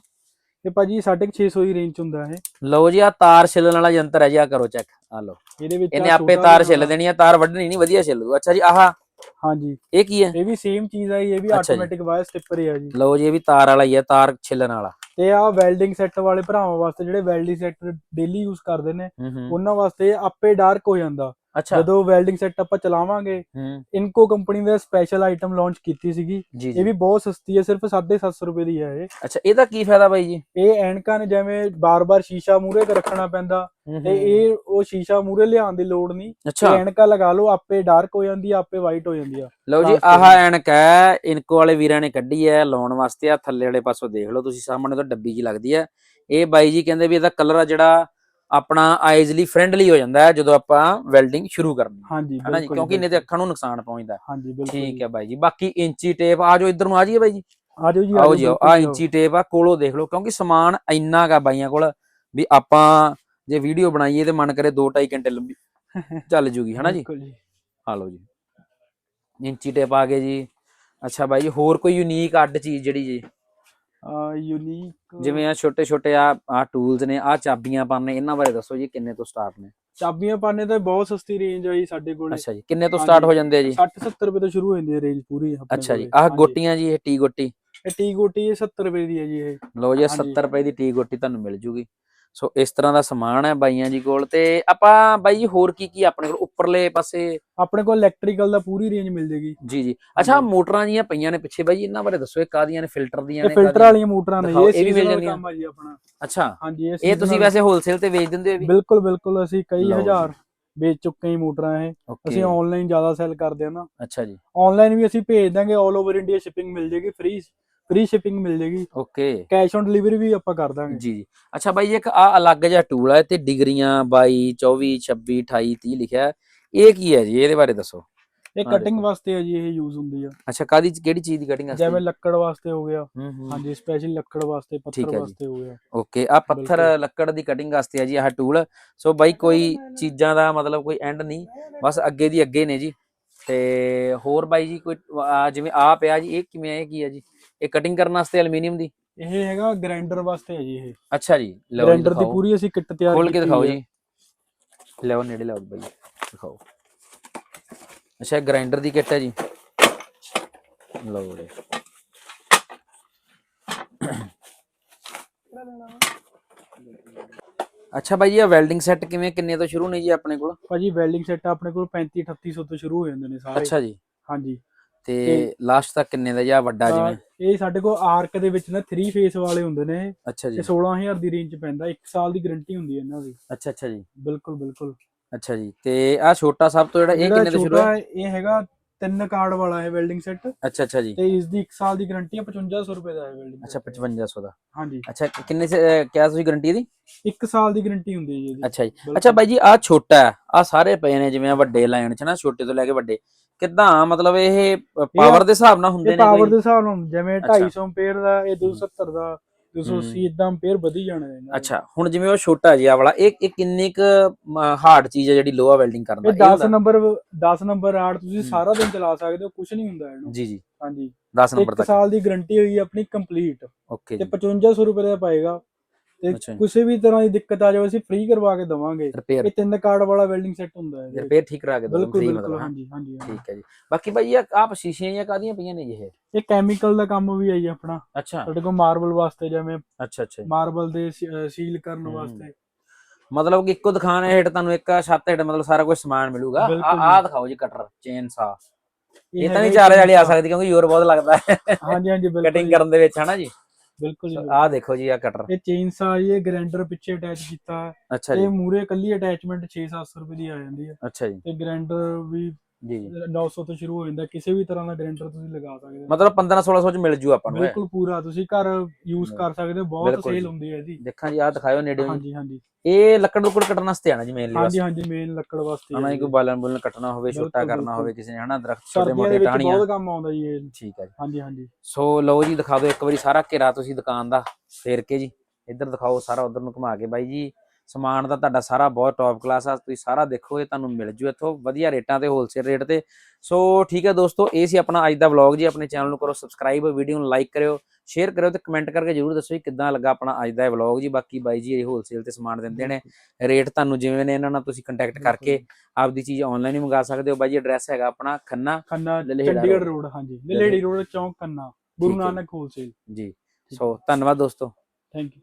ਇਹ ਭਾਜੀ 650 ਦੀ ਰੇਂਜ ਚ ਹੁੰਦਾ ਹੈ ਲਓ ਜੀ ਆ ਤਾਰ ਛਿੱਲਣ ਵਾਲਾ ਯੰਤਰ ਹੈ ਜੀ ਆ ਕਰੋ ਚੈੱਕ ਆ ਲਓ। ਇਹਦੇ ਵਿੱਚ ਇਹਨੇ ਆਪੇ ਤਾਰ ਛਿੱਲ ਦੇਣੀ ਆ ਤਾਰ ਵੱਢਣੀ ਨਹੀਂ ਵਧੀਆ ਛਿੱਲ ਦੂ। ਅੱਛਾ ਜੀ ਆਹ ਹਾਂਜੀ। ਇਹ ਕੀ ਹੈ? ਇਹ ਵੀ ਸੇਮ ਚੀਜ਼ ਹੈ ਇਹ ਵੀ ਅੱਛਾ ਜੀ। ਆਟੋਮੈਟਿਕ ਵਾਇਰ ਸਟਿੱਪਰ ਹੀ ਹੈ ਜੀ। ਲਓ ਜੀ ਇਹ ਵੀ ਤਾਰ ਵਾਲਾ ਹੀ ਹੈ ਤਾਰ ਛਿੱਲਣ ਵਾਲਾ। ਤੇ ਆ ਵੈਲਡਿੰਗ ਸੈੱਟ ਵਾਲੇ ਭਰਾਵਾਂ ਵਾਸਤੇ ਜਿਹੜੇ ਵੈਲਡਿੰਗ ਸੈੱਟ ਡੇਲੀ ਯੂਜ਼ ਕਰਦੇ ਨੇ ਹੂੰ ਹੂੰ। ਉਹਨਾਂ ਵਾਸਤੇ ਇਹ ਆਪੇ ਡਾਰਕ ਹੋ ਜਾਂਦਾ। ਅੱਛਾ। ਜਦੋਂ ਵੈਲਡਿੰਗ ਸੈੱਟ ਆਪਾਂ ਚਲਾਵਾਂਗੇ ਹੂੰ। ਇਨਕੋ ਕੰਪਨੀ ਨੇ ਸਪੈਸ਼ਲ ਆਈਟਮ ਲਾਂਚ ਕੀਤੀ ਸੀਗੀ। ਜੀ ਇਹ ਵੀ ਬਹੁਤ ਸਸਤੀ ਹੈ ਸਿਰਫ 750 ਰੁਪਏ ਦੀ ਹੈ ਇਹ। ਅੱਛਾ ਇਹਦਾ ਕੀ ਫਾਇਦਾ ਬਾਈ ਜੀ? ਇਹ ਐਨਕਾਂ ਨੇ ਜਿਵੇਂ ਬਾਰ-ਬਾਰ ਸ਼ੀਸ਼ਾ ਮੂਰੇ ਤੇ ਰੱਖਣਾ ਪੈਂਦਾ ਤੇ ਇਹ ਉਹ ਸ਼ੀਸ਼ਾ ਮੂਰੇ ਲਿਆਉਣ ਦੀ ਲੋੜ ਨਹੀਂ। ਅੱਛਾ। ਐਨਕਾਂ ਲਗਾ ਲਓ ਆਪੇ ਡਾਰਕ ਹੋ ਜਾਂਦੀ ਆ ਆਪੇ ਵਾਈਟ ਹੋ ਜਾਂਦੀ ਆ। ਲਓ ਜੀ। ਆਹ ਐਨਕ ਹੈ ਇਨਕੋ ਵਾਲੇ ਵੀਰਾਂ ਨੇ ਕੱਢੀ ਹੈ ਲਾਉਣ ਵਾਸਤੇ ਆ ਥੱਲੇ ਵਾਲੇ ਪਾਸੋਂ ਦੇਖ ਲਓ ਤੁਸੀਂ ਸਾਹਮਣੇ ਤੋਂ ਡੱਬੀ ਜੀ ਲੱਗਦੀ ਹੈ। ਇਹ ਬਾਈ ਜੀ ਕਹਿੰਦੇ ਵੀ ਇਹਦਾ ਕਲਰ ਆ ਜਿਹੜਾ ਆਪਣਾ ਆਈਜ਼ ਲਈ ਫ੍ਰੈਂਡਲੀ ਹੋ ਜਾਂਦਾ ਹੈ ਜਦੋਂ ਆਪਾਂ ਵੈਲਡਿੰਗ ਸ਼ੁਰੂ ਕਰਨੀ ਹੈ। ਹਾਂਜੀ ਹਨਾ ਜੀ? ਕਿਉਂਕਿ ਇਹਨੇ ਤੇ। ਅੱਖਾਂ ਨੂੰ ਨੁਕਸਾਨ ਪਹੁੰਚਦਾ ਹੈ। ਹਾਂਜੀ ਬਿਲਕੁਲ ਠੀਕ ਹੈ ਬਾਈ ਜੀ। ਬਾਕੀ ਇੰਚੀ ਟੇਪ ਆ ਜਾਓ ਇੱਧਰ ਨੂੰ ਆ ਜਾਈਏ ਬਾਈ ਜੀ। ਆ ਜਾਓ ਜੀ ਆਓ ਜੀ ਆ। ਇੰਚੀ ਟੇਪ ਆ ਕੋਲੋਂ ਦੇਖ ਲਓ ਕਿਉਂਕਿ ਸਮਾਨ ਇੰਨਾ ਗਾ ਬਾਈਆਂ ਕੋਲ ਵੀ ਆਪਾਂ ਜੇ ਵੀਡੀਓ ਬਣਾਈਏ ਤੇ ਮਨ ਕਰੇ 2.5 ਘੰਟੇ ਲੰਬੀ ਚੱਲ ਜੂਗੀ ਹਨਾ ਜੀ? ਬਿਲਕੁਲ ਜੀ। ਆ ਲਓ ਜੀ। ਇੰਚੀ ਟੇਪ ਆ ਗਏ ਜੀ। ਅੱਛਾ ਬਾਈ ਜੀ ਹੋਰ ਕੋਈ ਯੂਨੀਕ ਅੱਡ ਚੀਜ਼ ਜਿਹੜੀ ਜੀ? ਯੂਨੀਕ ਜਿਵੇਂ ਆ ਛੋਟੇ ਛੋਟੇ ਆ ਆ ਟੂਲਸ ਨੇ ਆ ਚਾਬੀਆਂ ਪਾਣੇ ਇਹਨਾਂ ਬਾਰੇ ਦੱਸੋ ਜੀ ਕਿੰਨੇ ਤੋਂ ਸਟਾਰਟ ਨੇ ਚਾਬੀਆਂ ਪਾਣੇ ਤਾਂ ਬਹੁਤ ਸਸਤੀ ਰੇਂਜ ਆਈ ਸਾਡੇ ਕੋਲ ਅੱਛਾ ਜੀ ਕਿੰਨੇ ਤੋਂ। ਸਟਾਰਟ ਹੋ ਜਾਂਦੇ ਆ ਜੀ 60 70 ਰੁਪਏ ਤੋਂ ਸ਼ੁਰੂ ਹੋ ਜਾਂਦੀ ਹੈ ਰੇਂਜ ਪੂਰੀ ਅੱਛਾ ਜੀ। ਆਹ। ਗੋਟੀਆਂ ਜੀ ਇਹ ਟੀ ਗੋਟੀ ਇਹ ਟੀ ਗੋਟੀ ਇਹ 70 ਰੁਪਏ ਦੀ ਹੈ ਜੀ ਇਹ ਲਓ ਜੀ ਇਹ ਹਾਂਜੀ। 70 ਰੁਪਏ ਦੀ ਟੀ ਗੋਟੀ ਤੁਹਾਨੂੰ ਮਿਲ ਜੂਗੀ ਸੋ ਇਸ ਤਰ੍ਹਾਂ ਦਾ ਸਮਾਨ ਹੈ ਬਾਈਆਂ ਜੀ ਕੋਲ ਤੇ ਆਪਾਂ ਬਾਈ ਜੀ ਹੋਰ ਕੀ ਕੀ ਆਪਣੇ ਕੋਲ ਉੱਪਰਲੇ ਪਾਸੇ ਆਪਣੇ ਕੋਲ ਇਲੈਕਟ੍ਰੀਕਲ ਦਾ ਪੂਰੀ ਰੇਂਜ ਮਿਲ ਜੇਗੀ ਜੀ ਜੀ ਅੱਛਾ। ਮੋਟਰਾਂ ਜੀਆਂ ਪਈਆਂ ਨੇ ਪਿੱਛੇ ਬਾਈ ਇਹਨਾਂ ਬਾਰੇ ਦੱਸੋ ਇਹ ਕਾਦੀਆਂ ਨੇ ਫਿਲਟਰ ਦੀਆਂ ਨੇ ਫਿਲਟਰ? ਵਾਲੀਆਂ ਮੋਟਰਾਂ ਨੇ ਇਹ ਵੀ ਮਿਲ ਜਾਂਦੀਆਂ। ਕੰਮ ਆ ਜੀ ਆਪਣਾ ਅੱਛਾ ਹਾਂਜੀ ਇਹ ਤੁਸੀਂ ਵੈਸੇ ਹੋਲਸੇਲ ਤੇ ਵੇਚ ਦਿੰਦੇ ਹੋ ਵੀ ਬਿਲਕੁਲ ਬਿਲਕੁਲ ਅਸੀਂ ਕਈ। ਹਜ਼ਾਰ ਵੇਚ ਚੁੱਕੇ ਹਾਂ ਮੋਟਰਾਂ ਇਹ ਅਸੀਂ ਆਨਲਾਈਨ ਜ਼ਿਆਦਾ ਸੈਲ ਕਰਦੇ ਹਾਂ ਨਾ ਅੱਛਾ ਜੀ ਆਨਲਾਈਨ ਵੀ ਅਸੀਂ ਭੇਜ ਦਾਂਗੇ 올 ਓਵਰ ਇੰਡੀਆ ਸ਼ਿਪਿੰਗ ਮਿਲ ਜੇਗੀ ਫ੍ਰੀ ਫ੍ਰੀ ਸ਼ਿਪਿੰਗ ਮਿਲ ਜੇਗੀ। ਓਕੇ ਕੈਸ਼ ਔਨ ਡਿਲੀਵਰੀ ਵੀ ਆਪਾਂ ਕਰ ਦਾਂਗੇ। ਜੀ ਜੀ। ਅੱਛਾ ਬਾਈ ਇੱਕ ਆ ਅਲੱਗ ਜਿਹਾ ਟੂਲ ਹੈ ਤੇ ਡਿਗਰੀਆਂ 22 24 26 28 30 ਲਿਖਿਆ। ਇਹ ਕੀ ਹੈ ਜੀ? ਇਹਦੇ ਬਾਰੇ ਦੱਸੋ। ਇਹ ਕਟਿੰਗ। ਵਾਸਤੇ ਹੈ ਜੀ ਇਹ ਯੂਜ਼ ਹੁੰਦੀ ਆ। ਅੱਛਾ ਕਾਦੀ ਕਿਹੜੀ ਚੀਜ਼ ਦੀ ਕਟਿੰਗ ਹੈ ਜਿਵੇਂ ਲੱਕੜ ਵਾਸਤੇ ਹੋ ਗਿਆ। ਹਾਂਜੀ ਸਪੈਸ਼ਲ ਲੱਕੜ ਵਾਸਤੇ ਪੱਥਰ। ਵਾਸਤੇ ਹੋ ਗਿਆ। ਓਕੇ ਆ ਪੱਥਰ। ਲੱਕੜ ਦੀ ਕਟਿੰਗ ਵਾਸਤੇ ਹੈ ਜੀ ਆਹ ਟੂਲ ਸੋ ਬਾਈ ਕੋਈ ਚੀਜ਼ਾਂ ਦਾ ਮਤਲਬ ਕੋਈ ਐਂਡ ਨਹੀਂ। ਬਸ ਅੱਗੇ ਦੀ ਅੱਗੇ ਨੇ ਜੀ। ਤੇ ਹੋਰ ਬਾਈ ਜੀ ਕੋਈ ਜਿਵੇਂ ਆ ਪਿਆ ਜੀ ਇਹ ਕਿਵੇਂ ਹੈ ਕੀ ਹੈ ਜੀ? ਇਹ ਕਟਿੰਗ ਕਰਨ ਵਾਸਤੇ ਐਲੂਮੀਨੀਅਮ ਦੀ? ਇਹ ਹੈਗਾ ਗ੍ਰਾਈਂਡਰ ਵਾਸਤੇ ਹੈ ਜੀ ਇਹ। ਅੱਛਾ ਜੀ ਲਓ ਗ੍ਰਾਈਂਡਰ ਦੀ ਪੂਰੀ ਅਸੀਂ ਕਿੱਟ ਤਿਆਰ ਖੋਲ ਕੇ ਦਿਖਾਓ ਜੀ। ਲਓ ਨੇੜੇ ਲਓ ਬਾਈ ਦਿਖਾਓ। ਅੱਛਾ ਇਹ ਗ੍ਰਾਈਂਡਰ ਦੀ ਕਿੱਟ ਹੈ ਜੀ। ਲਓ ਜੀ। ਅੱਛਾ ਭਾਈ ਇਹ ਵੈਲਡਿੰਗ ਸੈੱਟ ਕਿਵੇਂ ਕਿੰਨੇ ਤੋਂ ਸ਼ੁਰੂ ਨੇ ਜੀ ਆਪਣੇ ਕੋਲ? ਭਾਜੀ ਵੈਲਡਿੰਗ ਸੈੱਟ ਆਪਣੇ ਕੋਲ 35 3800 ਤੋਂ ਸ਼ੁਰੂ ਹੋ ਜਾਂਦੇ ਨੇ ਸਾਰੇ। ਅੱਛਾ ਜੀ। ਹਾਂਜੀ। ਤੇ ਲਾਸਟ ਤੱਕ ਕਿੰਨੇ ਦਾ ਜਾਂ ਵੱਡਾ ਜਿਵੇਂ? ਇਹ ਸਾਡੇ ਕੋਲ ਆਰਕ ਦੇ ਵਿੱਚ ਨਾ 3 ਫੇਸ ਵਾਲੇ ਹੁੰਦੇ ਨੇ। ਅੱਛਾ ਜੀ। ਤੇ 16000 ਦੀ ਰੇਂਜ ਪੈਂਦਾ 1 ਸਾਲ ਦੀ ਗਾਰੰਟੀ ਹੁੰਦੀ ਹੈ ਇਹਨਾਂ ਦੀ। ਅੱਛਾ ਅੱਛਾ ਜੀ। ਬਿਲਕੁਲ ਬਿਲਕੁਲ। ਅੱਛਾ ਜੀ। ਤੇ ਆ ਛੋਟਾ ਸਭ ਤੋਂ ਜਿਹੜਾ ਇਹ ਕਿੰਨੇ ਤੋਂ ਸ਼ੁਰੂ ਹੈ ਇਹ ਹੈਗਾ ਤਿੰਨ ਕਾਰਡ ਵਾਲਾ ਹੈ ਵੈਲਡਿੰਗ ਸੈੱਟ ਅੱਛਾ ਅੱਛਾ ਜੀ। ਤੇ ਇਸ ਦੀ 1 ਸਾਲ ਦੀ ਗਾਰੰਟੀ ਹੈ 5500 ਰੁਪਏ ਦਾ ਹੈ ਵੈਲਡਿੰਗ ਅੱਛਾ 5500 ਦਾ। ਹਾਂਜੀ। ਅੱਛਾ ਕਿੰਨੇ ਕਿਆ ਤੁਸੀਂ ਗਾਰੰਟੀ ਦੀ 1 ਸਾਲ ਦੀ ਗਾਰੰਟੀ ਹੁੰਦੀ ਹੈ ਜੀ ਇਹਦੀ। ਅੱਛਾ ਜੀ। ਅੱਛਾ ਬਾਈ ਜੀ ਆ ਛੋਟਾ ਆ ਸਾਰੇ ਪਏ ਨੇ ਜਿਵੇਂ ਵੱਡੇ ਲਾਈਨ ਚ ਨਾ ਛੋਟੇ ਤੋਂ ਲੈ ਕੇ ਵੱਡੇ। ਕਿੱਦਾਂ? ਮਤਲਬ ਇਹ ਪਾਵਰ ਦੇ ਹਿਸਾਬ ਨਾਲ ਹੁੰਦੇ ਨੇ ਪਾਵਰ ਦੇ ਹਿਸਾਬ ਨਾਲ ਜਿਵੇਂ ਅੱਛਾ। 250 ਐਂਪੀਅਰ ਦਾ ਇਹ 270 ਦਾ 280 ਇਦਾਂ ਐਂਪੀਅਰ ਵਧੀ ਜਾਣੇ ਨੇ ਇਹਨਾਂ। ਅੱਛਾ ਹੁਣ ਜਿਵੇਂ ਉਹ ਛੋਟਾ ਜਿਹਾ ਵਾਲਾ ਇਹ ਇਹ ਕਿੰਨੀ ਕੁ ਹਾਰਡ ਚੀਜ਼ ਹੈ ਜਿਹੜੀ ਲੋਹਾ ਵੈਲਡਿੰਗ ਕਰਨ ਦਾ? ਇਹ ਇਹ 10 ਹੁੰਦਾ? ਨੰਬਰ 10 ਨੰਬਰ ਆੜ ਤੁਸੀਂ। ਸਾਰਾ ਦਿਨ ਚਲਾ ਸਕਦੇ ਹੋ ਕੁਝ ਨਹੀਂ ਹੁੰਦਾ ਇਹਨੂੰ। ਜੀ ਜੀ। ਹਾਂਜੀ। 10 ਨੰਬਰ 1 ਤੱਕ। ਸਾਲ ਦੀ ਗਾਰੰਟੀ ਹੋਈ ਆਪਣੀ ਕੰਪਲੀਟ ਓਕੇ ਤੇ ਜੀ। 5500 ਰੁਪਏ ਦਾ ਪਾਏਗਾ। ਤੇ ਅੱਛਾ ਜੀ। ਕਿਸੇ ਵੀ ਤਰ੍ਹਾਂ ਦੀ ਦਿੱਕਤ ਆ ਜਾਵੇ ਅਸੀਂ ਫ੍ਰੀ ਕਰਵਾ ਕੇ ਦਵਾਂਗੇ ਰਿਪੇਅਰ ਇਹ ਤਿੰਨ ਕਾਰਡ ਵਾਲਾ ਵੈਲਡਿੰਗ ਸੈੱਟ ਹੁੰਦਾ ਹੈ ਇਹਦੇ ਵਿੱਚ। ਰਿਪੇਅਰ ਠੀਕ ਕਰਾ ਕੇ ਦੋ ਬਿਲਕੁਲ ਫ੍ਰੀ ਬਿਲਕੁਲ ਮਤਲਬ ਹਾਂ। ਹਾਂਜੀ ਹਾਂਜੀ ਹਾਂਜੀ। ਠੀਕ ਹੈ ਜੀ ਬਾਕੀ ਬਾਈ ਇਹ ਆਪ ਸ਼ੀਸ਼ੀਆਂ ਜਾਂ ਕਾਦੀਆਂ ਪਈਆਂ ਨੇ ਜੀ ਇਹ ਇਹ ਕੈਮੀਕਲ ਦਾ ਕੰਮ ਵੀ ਹੈ ਜੀ ਆਪਣਾ ਅੱਛਾ ਸਾਡੇ ਕੋਲ ਮਾਰਬਲ ਵਾਸਤੇ ਜਿਵੇਂ ਅੱਛਾ ਅੱਛਾ ਜੀ। ਮਾਰਬਲ ਦੇ ਸੀਲ ਕਰਨ ਹੂੰ। ਵਾਸਤੇ ਮਤਲਬ ਕਿ ਇੱਕੋ ਦੁਕਾਨ ਹੇਠ ਤੁਹਾਨੂੰ ਇੱਕ ਛੱਤ ਹੇਠ ਮਤਲਬ ਸਾਰਾ ਕੁਝ ਸਮਾਨ ਮਿਲੂਗਾ ਆ ਬਿਲਕੁਲ ਜੀ। ਆ ਦਿਖਾਓ ਜੀ ਕਟਰ ਚੇਨ ਸਾ ਇਹ ਤਾਂ ਹੈਗਾ ਨਹੀਂ ਜੀ ਚਾਰੇ ਵਾਲੀ ਆ ਸਕਦੀ ਕਿਉਂਕਿ ਜ਼ੋਰ ਬਹੁਤ ਲੱਗਦਾ ਹੈ ਹਾਂਜੀ ਹਾਂਜੀ ਬਿਲਕੁਲ ਕਟਿੰਗ ਜੀ, ਕਰਨ ਦੇ ਵਿੱਚ ਹਨਾ ਜੀ ਬਿਲਕੁਲ ਜੀ ਆ ਦੇਖੋ ਜੀ ਆ ਕਟਰ ਇਹ ਚੇਨ ਸਾ ਇਹ ਗ੍ਰਾਈਂਡਰ ਪਿੱਛੇ ਅਟੈਚ ਕੀਤਾ। ਅੱਛਾ ਤੇ ਜੀ ਮੂਰੇ ਕੱਲੀ ਅਟੈਚਮੈਂਟ 6-700 ਰੁਪਏ ਦੀ ਆ ਜਾਂਦੀ ਹੈ ਅੱਛਾ ਜੀ। ਤੇ ਗ੍ਰਾਈਂਡਰ ਵੀ ਜੀ। ਜੀ 900 ਤੋਂ ਸ਼ੁਰੂ ਹੋ ਜਾਂਦਾ ਕਿਸੇ ਵੀ ਤਰ੍ਹਾਂ ਦਾ ਗ੍ਰਾਈਂਡਰ ਤੁਸੀਂ ਲਗਾ ਸਕਦੇ ਹੋ। ਮਤਲਬ 15 1600 ਚ ਮਿਲ ਜੂ ਆਪਾਂ ਨੂੰ। ਬਿਲਕੁਲ ਪੂਰਾ ਤੁਸੀਂ ਘਰ ਯੂਜ਼ ਕਰ ਸਕਦੇ ਹੋ ਬਹੁਤ ਸੇਲ ਜੀ। ਹੁੰਦੀ ਹੈ ਇਹਦੀ ਦੇਖਾਂ ਜੀ ਆ ਦਿਖਾਓ ਨੇੜੇ ਜੀ ਹਾਂਜੀ ਹਾਂਜੀ। ਇਹ ਲੱਕੜ ਲੁੱਕੜ ਕੱਟਣ ਵਾਸਤੇ ਆਣਾ ਜੀ ਮੇਨਲੀ ਹਾਂਜੀ ਹਾਂਜੀ ਮੇਨ ਲੱਕੜ ਵਾਸਤੇ ਜੀ ਕੋਈ ਜੀ। ਬਾਲਣ ਬੁਲਣ ਕੱਟਣਾ ਹੋਵੇ ਛੋਟਾ ਕਰਨਾ ਹੋਵੇ। ਕਿਸੇ ਨੇ ਹਨਾ ਦਰਖਤ ਛੋਟੇ ਮੋਟੇ ਟਾਹਣੀਆਂ। ਬਹੁਤ ਕੰਮ ਆਉਂਦਾ ਜੀ ਇਹ। ਠੀਕ ਹੈ ਜੀ। ਹਾਂਜੀ ਹਾਂਜੀ। ਸੋ ਲਓ ਜੀ ਦਿਖਾ ਦਿਓ ਇੱਕ ਵਾਰੀ ਸਾਰਾ ਘੇਰਾ ਤੁਸੀਂ ਦੁਕਾਨ ਦਾ ਫੇਰ ਕੇ ਜੀ। ਇੱਧਰ ਦਿਖਾਓ ਸਾਰਾ ਉਧਰ ਨੂੰ ਘੁਮਾ ਕੇ ਬਾਈ ਜੀ। ਸਮਾਨ ਦਾ ਤੁਹਾਡਾ ਸਾਰਾ ਬਹੁਤ ਟੌਪ ਕਲਾਸ ਆ ਤੁਸੀਂ ਸਾਰਾ ਦੇਖੋ ਇਹ ਤੁਹਾਨੂੰ ਮਿਲ ਜੂ ਇੱਥੋਂ ਵਧੀਆ ਰੇਟਾਂ ਤੇ ਹੋਲਸੇਲ ਰੇਟ ਤੇ। ਸੋ ਠੀਕ ਹੈ ਦੋਸਤੋ ਇਹ ਸੀ ਆਪਣਾ ਅੱਜ ਦਾ ਵਲੌਗ ਜੀ ਆਪਣੇ ਚੈਨਲ ਨੂੰ ਕਰੋ ਸਬਸਕ੍ਰਾਈਬ ਵੀਡੀਓ ਨੂੰ ਲਾਈਕ ਕਰਿਓ ਸ਼ੇਅਰ ਕਰਿਓ ਤੇ ਕਮੈਂਟ ਕਰਕੇ ਜਰੂਰ ਦੱਸੋ ਜੀ ਕਿੱਦਾਂ ਲੱਗਾ ਆਪਣਾ ਅੱਜ ਦਾ ਇਹ ਵਲੌਗ ਜੀ। ਬਾਕੀ ਬਾਈ ਜੀ ਇਹ ਹੋਲਸੇਲ ਤੇ ਸਮਾਨ ਦਿੰਦੇ ਨੇ ਰੇਟ ਤੁਹਾਨੂੰ ਜਿਵੇਂ ਨੇ ਇਹਨਾਂ ਨਾਲ ਤੁਸੀਂ ਕੰਟੈਕਟ ਕਰਕੇ ਆਪਦੀ ਚੀਜ਼ ਆਨਲਾਈਨ ਹੀ ਮੰਗਾ ਸਕਦੇ ਹੋ। ਬਾਈ ਜੀ ਐਡਰੈਸ ਹੈਗਾ ਆਪਣਾ ਖੰਨਾ ਖੰਨਾ ਲਲੇੜਾ ਚੰਡੀਗੜ੍ਹ। ਰੋਡ ਹਾਂਜੀ। ਲਲੇੜੀ ਰੋਡ ਚੌਂਕ ਖੰਨਾ ਗੁਰੂ। ਨਾਨਕ ਹੋਲਸੇਲ ਜੀ। ਸੋ ਧੰਨਵਾਦ ਦੋਸਤੋ। Thank you